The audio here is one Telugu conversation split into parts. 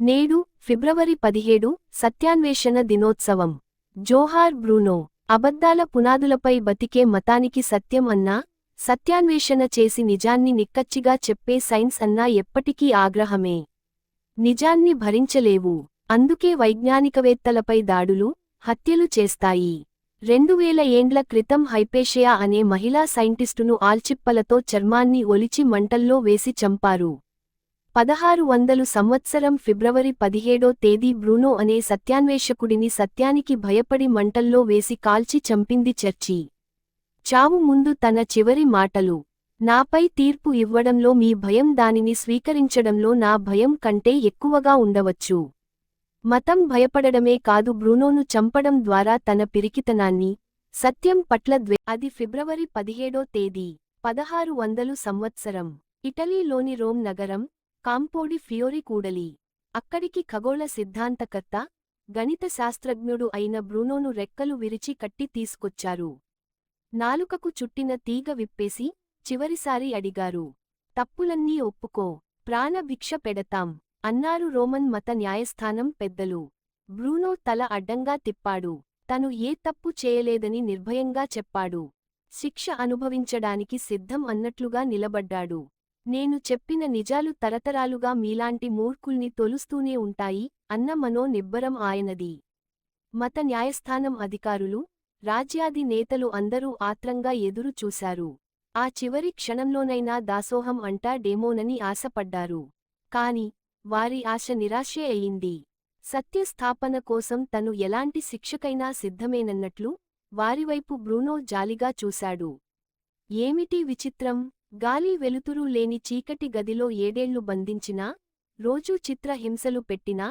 నేడు ఫిబ్రవరి పదిహేడు సత్యాన్వేషణ దినోత్సవం. జోహార్ బ్రూనో అబద్ధాల పునాదులపై బతికే మతానికి సత్యం అన్నా సత్యాన్వేషణ చేసి నిజాన్ని నిక్కచ్చిగా చెప్పే సైన్స్ అన్నా ఎప్పటికీ ఆగ్రహమే. నిజాన్ని భరించలేవు. అందుకే వైజ్ఞానికవేత్తలపై దాడులు హత్యలు చేస్తాయి. రెండువేల ఏండ్ల క్రితం హైపేషియా అనే మహిళా సైంటిస్టును ఆల్చిప్పలతో చర్మాన్ని ఒలిచి మంటల్లో వేసి చంపారు. పదహారు వందలు సంవత్సరం ఫిబ్రవరి పదిహేడో తేదీ బ్రూనో అనే సత్యాన్వేషకుడిని సత్యానికి భయపడి మంటల్లో వేసి కాల్చి చంపింది చర్చి. చావు ముందు తన చివరి మాటలు. నాపై తీర్పు ఇవ్వడంలో మీ భయం దానిని స్వీకరించడంలో నా భయం కంటే ఎక్కువగా ఉండవచ్చు. మతం భయపడడమే కాదు బ్రూనోను చంపడం ద్వారా తన పిరికితనాన్ని. సత్యం పట్ల ద్వే అది ఫిబ్రవరి పదిహేడో తేదీ. పదహారు వందలు సంవత్సరం. ఇటలీలోని రోమ్ నగరం కాంపోడి ఫియోరి కూడలి. అక్కడికి ఖగోళ సిద్ధాంతకర్త గణిత శాస్త్రజ్ఞుడు అయిన బ్రూనోను రెక్కలు విరిచి కట్టి తీసుకొచ్చారు. నాలుకకు చుట్టిన తీగ విప్పేసి చివరిసారి అడిగారు. తప్పులన్నీ ఒప్పుకో. ప్రాణభిక్ష పెడతాం. అన్నారు రోమన్ మత న్యాయస్థానం పెద్దలు. బ్రూనో తల అడ్డంగా తిప్పాడు. తను ఏ తప్పు చేయలేదని నిర్భయంగా చెప్పాడు. శిక్ష అనుభవించడానికి సిద్ధం అన్నట్లుగా నిలబడ్డాడు. నేను చెప్పిన నిజాలు తరతరాలుగా మీలాంటి మూర్ఖుల్ని తొలుస్తూనే ఉంటాయి అన్న మనో నిబ్బరం ఆయనది. మత న్యాయస్థానం అధికారులు రాజ్యాది నేతలు అందరూ ఆత్రంగా ఎదురు చూశారు. ఆ చివరి క్షణంలోనైనా దాసోహం అంటా డేమోనని ఆశపడ్డారు. కాని వారి ఆశ నిరాశే అయింది. సత్యస్థాపన కోసం తను ఎలాంటి శిక్షకైనా సిద్ధమేనన్నట్లు వారివైపు బ్రూనో జాలిగా చూశాడు. ఏమిటి విచిత్రం? గాలి వెలుతురు లేని చీకటి గదిలో ఏడేళ్ళు బంధించినా రోజూ చిత్ర హింసలు పెట్టినా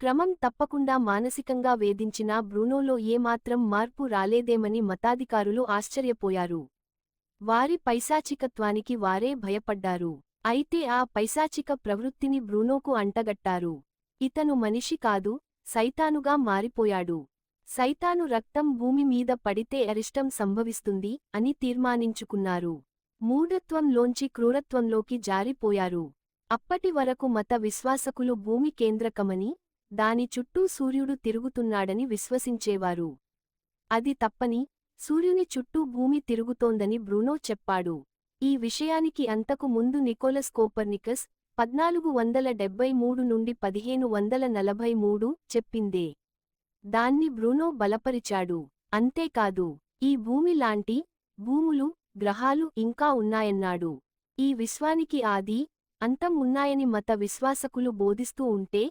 క్రమం తప్పకుండా మానసికంగా వేధించినా బ్రూనోలో ఏమాత్రం మార్పు రాలేదేమని మతాధికారులు ఆశ్చర్యపోయారు. వారి పైశాచికత్వానికి వారే భయపడ్డారు. అయితే ఆ పైశాచిక ప్రవృత్తిని బ్రూనోకు అంటగట్టారు. ఇతను మనిషి కాదు సైతానుగా మారిపోయాడు. సైతాను రక్తం భూమి మీద పడితే అరిష్టం సంభవిస్తుంది అని తీర్మానించుకున్నారు. మూఢత్వంలోంచి క్రూరత్వంలోకి జారిపోయారు. అప్పటి వరకు మత విశ్వాసకులు భూమి కేంద్రకమని దాని చుట్టూ సూర్యుడు తిరుగుతున్నాడని విశ్వసించేవారు. అది తప్పని సూర్యుని చుట్టూ భూమి తిరుగుతోందని బ్రూనో చెప్పాడు. ఈ విషయానికి అంతకు ముందు నికోలస్ కోపర్నికస్ పద్నాలుగు వందల డెబ్బై మూడు నుండి పదిహేను వందల నలభై మూడు చెప్పిందే. దాన్ని బ్రూనో బలపరిచాడు. అంతేకాదు ఈ భూమి లాంటి భూములు గ్రహాలు ఇంకా ఉన్నాయన్నాడు. ఈ విశ్వానికి ఆది అంతం ఉన్నాయని మత విశ్వాసకులు బోధిస్తూ ఉంటే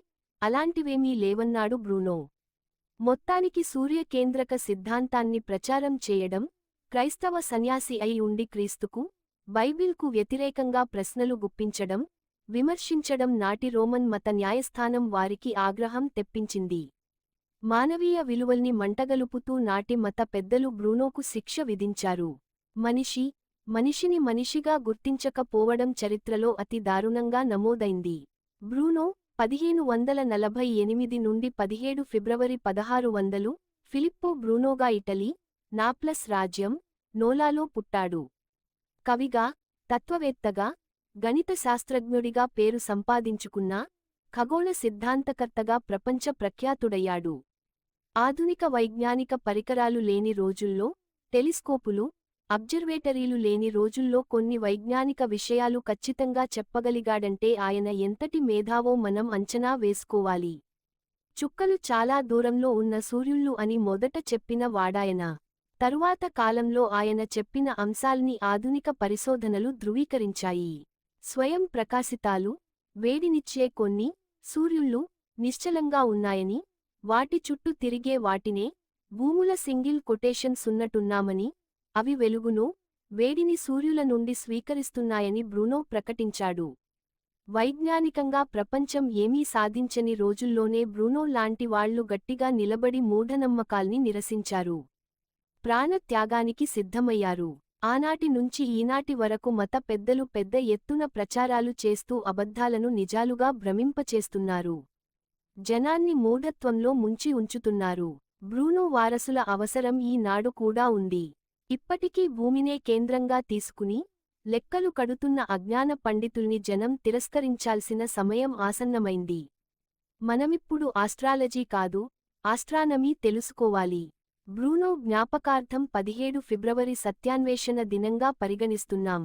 అలాంటివేమీ లేవన్నాడు బ్రూనో. మొత్తానికి సూర్యకేంద్రక సిద్ధాంతాన్ని ప్రచారం చేయడం క్రైస్తవ సన్యాసి అయి ఉండి క్రీస్తుకు బైబిల్కు వ్యతిరేకంగా ప్రశ్నలు గుప్పించడం విమర్శించడం నాటి రోమన్ మత న్యాయస్థానం వారికి ఆగ్రహం తెప్పించింది. మానవీయ విలువల్ని మంటగలుపుతూ నాటి మత పెద్దలు బ్రూనోకు శిక్ష విధించారు. మనిషి మనిషిని మనిషిగా గుర్తించకపోవడం చరిత్రలో అతి దారుణంగా నమోదైంది. బ్రూనో పదిహేను వందల నలభై ఎనిమిది నుండి పదిహేడు ఫిబ్రవరి పదహారు వందలు ఫిలిప్పో బ్రూనోగా ఇటలీ నాప్లస్ రాజ్యం నోలాలో పుట్టాడు. కవిగా తత్వవేత్తగా గణిత శాస్త్రజ్ఞుడిగా పేరు సంపాదించుకున్నా ఖగోళ సిద్ధాంతకర్తగా ప్రపంచ ప్రఖ్యాతుడయ్యాడు. ఆధునిక వైజ్ఞానిక పరికరాలు లేని రోజుల్లో టెలిస్కోపులు అబ్జర్వేటరీలు లేని రోజుల్లో కొన్ని వైజ్ఞానిక విషయాలు ఖచ్చితంగా చెప్పగలిగాడంటే ఆయన ఎంతటి మేధావో మనం అంచనా వేసుకోవాలి. చుక్కలు చాలా దూరంలో ఉన్న సూర్యుళ్ళు అని మొదట చెప్పిన వాడాయన. తరువాత కాలంలో ఆయన చెప్పిన అంశాల్ని ఆధునిక పరిశోధనలు ధృవీకరించాయి. స్వయం ప్రకాశితాలు వేడినిచ్చే కొన్ని సూర్యుళ్ళు నిశ్చలంగా ఉన్నాయని వాటి చుట్టూ తిరిగే వాటినే భూముల సింగిల్ కొటేషన్స్ ఉన్నట్టున్నామని అవి వెలుగును వేడిని సూర్యుల నుండి స్వీకరిస్తున్నాయని బ్రూనో ప్రకటించాడు. వైజ్ఞానికంగా ప్రపంచం ఏమీ సాధించని రోజుల్లోనే బ్రూనో లాంటి వాళ్ళు గట్టిగా నిలబడి మూఢనమ్మకాల్ని నిరసించారు. ప్రాణత్యాగానికి సిద్ధమయ్యారు. ఆనాటి నుంచి ఈనాటి వరకు మత పెద్దలు పెద్ద ఎత్తున ప్రచారాలు చేస్తూ అబద్ధాలను నిజాలుగా భ్రమింపచేస్తున్నారు. జనాన్ని మూఢత్వంలో ముంచి ఉంచుతున్నారు. బ్రూనో వారసుల అవసరం ఈనాడు కూడా ఉంది. ఇప్పటికీ భూమినే కేంద్రంగా తీసుకుని లెక్కలు కడుతున్న అజ్ఞాన పండితుల్ని జనం తిరస్కరించాల్సిన సమయం ఆసన్నమైంది. మనమిప్పుడు ఆస్ట్రాలజీ కాదు ఆస్ట్రానమీ తెలుసుకోవాలి. బ్రూనో జ్ఞాపకార్థం పదిహేడు ఫిబ్రవరి సత్యాన్వేషణ దినంగా పరిగణిస్తున్నాం.